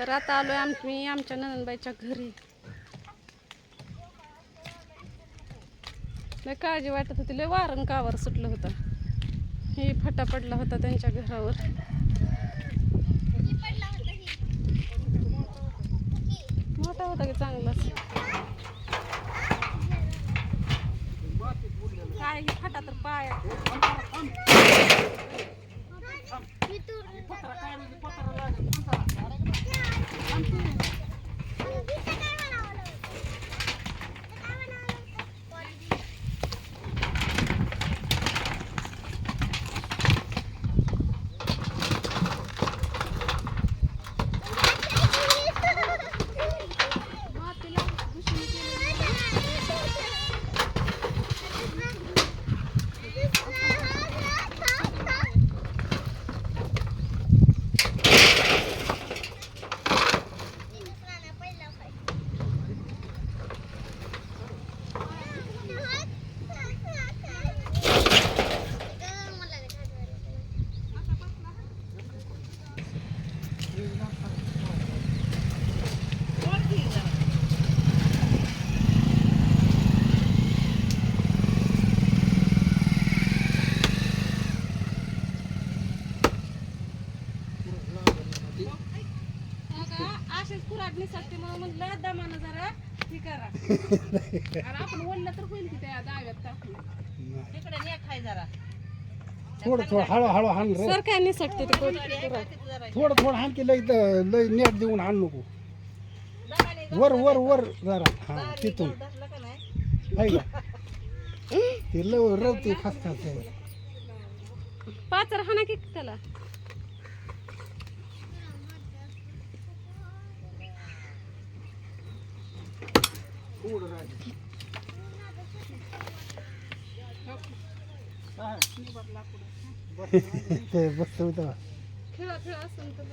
तर आता आलो आहे आम्ही आमच्या नंदनबाईच्या घरी. लय काळजी वाटत होती लय वारण कावर सुटलं होतं. हे फटा पडला होता त्यांच्या घरावर. मोठा होता की चांगलाच काय हे फटा तर पाया मातीला दुष्णी केलेली. मग अशीच कुराड निसटते म्हणून म्हणलं दमानं जरा हे करा आणि आपण बोललं तर होईल की त्या दाव्यात टाकून. तिकडे ने खाय जरा. थोडं थोडं हळू हळू हाण रे. सर काय निसटते ते कोण कुराड जरा थोडं थोडं हाण की लई द- लई नेट देऊन हाण नको. दमाने वर वर वर जरा. हा तिथून. धरलं का? नाही आहे का ते लव रवते खास खास आहे. पाचर हाना की त्याला. ते बसतो इथं. खेळा खेळा तर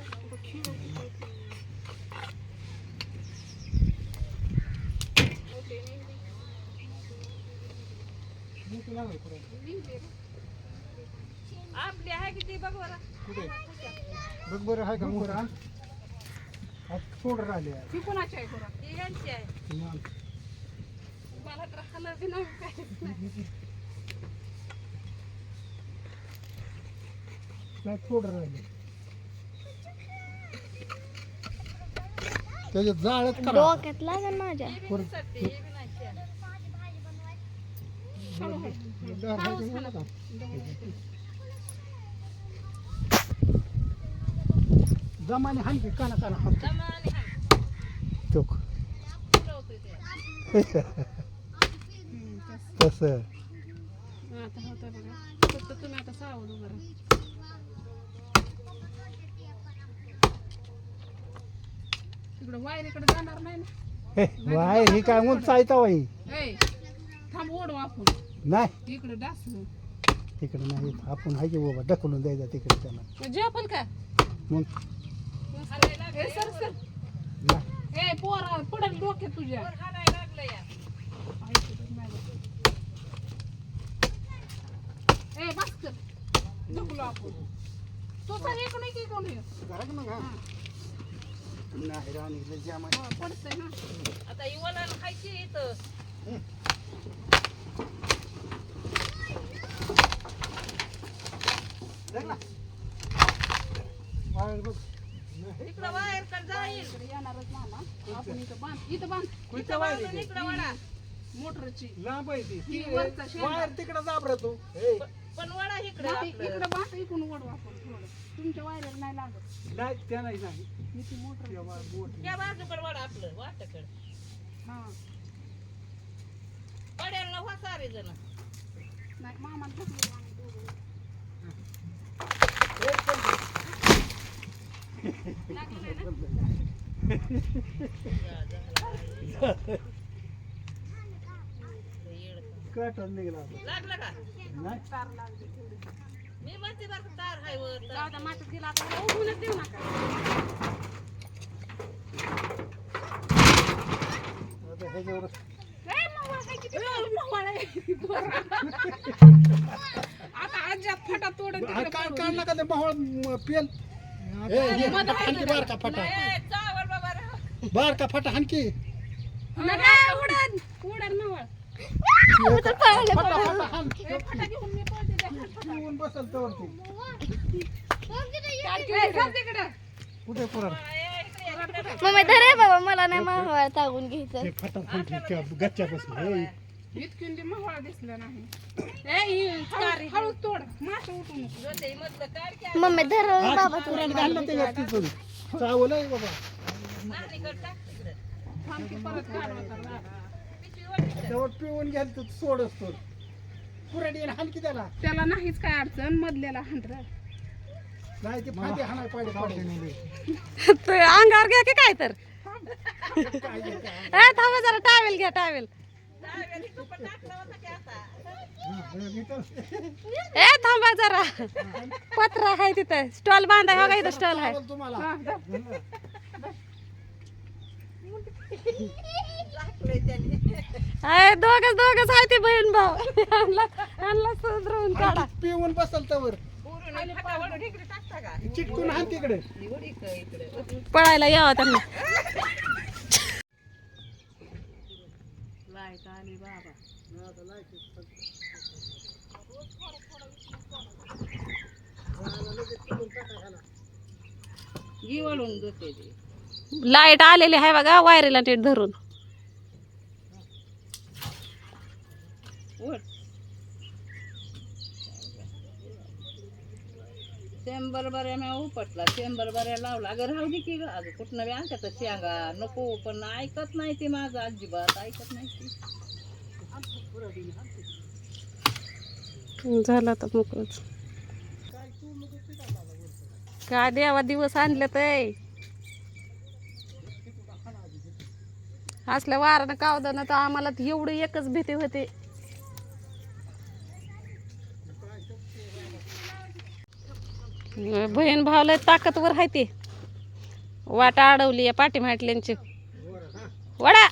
आपली आहे की ती? बघ बरं. कुठे? बघ बरं आहे का सोड राहिले ती कोणाची आहे कुराड ती यांची आहे. मला तर हाना बी नाही काय नाही सोड राहिले त्याच्यात जाळच करा डोक्यात लागेल माझ्या? जमाने हाण की काना काना हाण दमाने हाण. चोख उडवतोय ते. तस आता होतं बघा फक्त तुम्ही आता सावध उभं राहा तिकडं वायरीकडे जाणार नाही ना. वाय ही काय उंच आहे वाई ए थांब ओढू आपण. नाही. इकडे डास तिकडे नाही आपण हाय की बाबा ढकलून द्यायचा तिकडे त्याला जेपल का? मग? ए सर सर. नाही. ए पोरा पडल डोक्यात तुझ्या. वर हाणायला लागलं या. ए बस कर ढकलू आपण. तो सर एक नाही की कोणी नाही राणी लय जाम आहे. पडतंय ना. आता वलान खायची इथं. ना. बघ. तिकडं बाहेर कर जाईल. इकडे येणारच मामा आपण इथं बांध इथं बांध. इथं बांधून इकडं वडा. मोटरची. लांब आहे ती. ती ती वरचा शेंडा. वायर तिकडे जाबर तू. ए, पण वडा इकडं नाही, आपलं. इकडं बांध इकडून ओढू आपण थोडं. तुमच्या वायरला नाही लागत. नाही त्या नाही नाही मी ती मोटर वायर मोठी. त्या बाजूकडे वडा आपलं वाटकड. हा. वड्याला व्हा सारे जण. नाही मामा ढकलू आम्ही दोघं. लागलं नाही ना? काटून निघाला आता. लागलं का नाही तार लागली. मी म्हणते बरं का तार हाय वर. जाऊ द्या, मातीत गेला आता उघडूनच देऊ नका आता ह्याच्यावर ए, मव्वा, काय किती मव्वा आहे. बरं. आता आज्यात फटा तोडून हा, तिकडे काढ. काढ नका ते माहोळ म, पेल ए, हे, आणखी बार का फटा ए, चावल बार का फटा हाणकी नका उडन उडन नवळ कुठे पुरण मम्मी धरे बाबा मला नाही माहवाळ तागून घ्यायचं. ते फटा हाणकी गच्च्या बसली इतकीन बी मोहळा दिसला नाही ए, ही हळू- तोड मास मम्मी धर बाबा. पुरण घाललं ते व्यक्तीतून चावलंय बाबा तेव्हा पिऊन घ्याल तर तो हाणकी त्याला. त्याला नाहीच काय अडचण मधल्याला नाही ते हाणाय पाहिजे पाहिजे अंगावर घ्या की काय तर? ए थांबा जरा टावेल घ्या टावेल. ए थांबा जरा. पत्रा आहे तिथं. स्टॉल बांधा हो का इथं स्टॉल आहे. तुम्हाला. अय दोघच दोघच आहे ते बहीण भाऊ आणला आणला सुधरवून काढा पिऊन बसल? चिटकून तिकडे निवड इकडं, इकडं. पळायला यावं त्यांना गिवळून देते ते लाइट आलेली आहे बघा वायरीला नीट धरून. शंभर बऱ्या मी उपटला शंभर बऱ्या लावला. अगं राहू दे की ग. अगं कुठनं बी आणतात तर शेंगा. नको पण ऐकत नाही ते माझं अजिबात ऐकत नाही ती. झालं आता मोकळच. काय देवा दिवस आणले ते असल्या वारानं कावदानं तर आम्हाला तर एवढी एकच भीती होती. बहीण भावला ताकदवर आहे ते. वाटा अडवली या पाठी माटल्यांची वडा. वडा.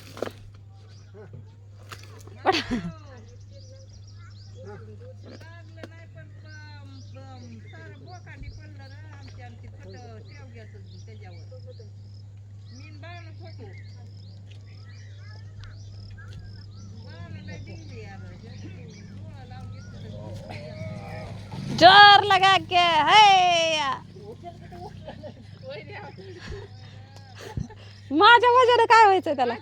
जोर लगा के है! माझ्या वजानं काय व्हायचं त्याला?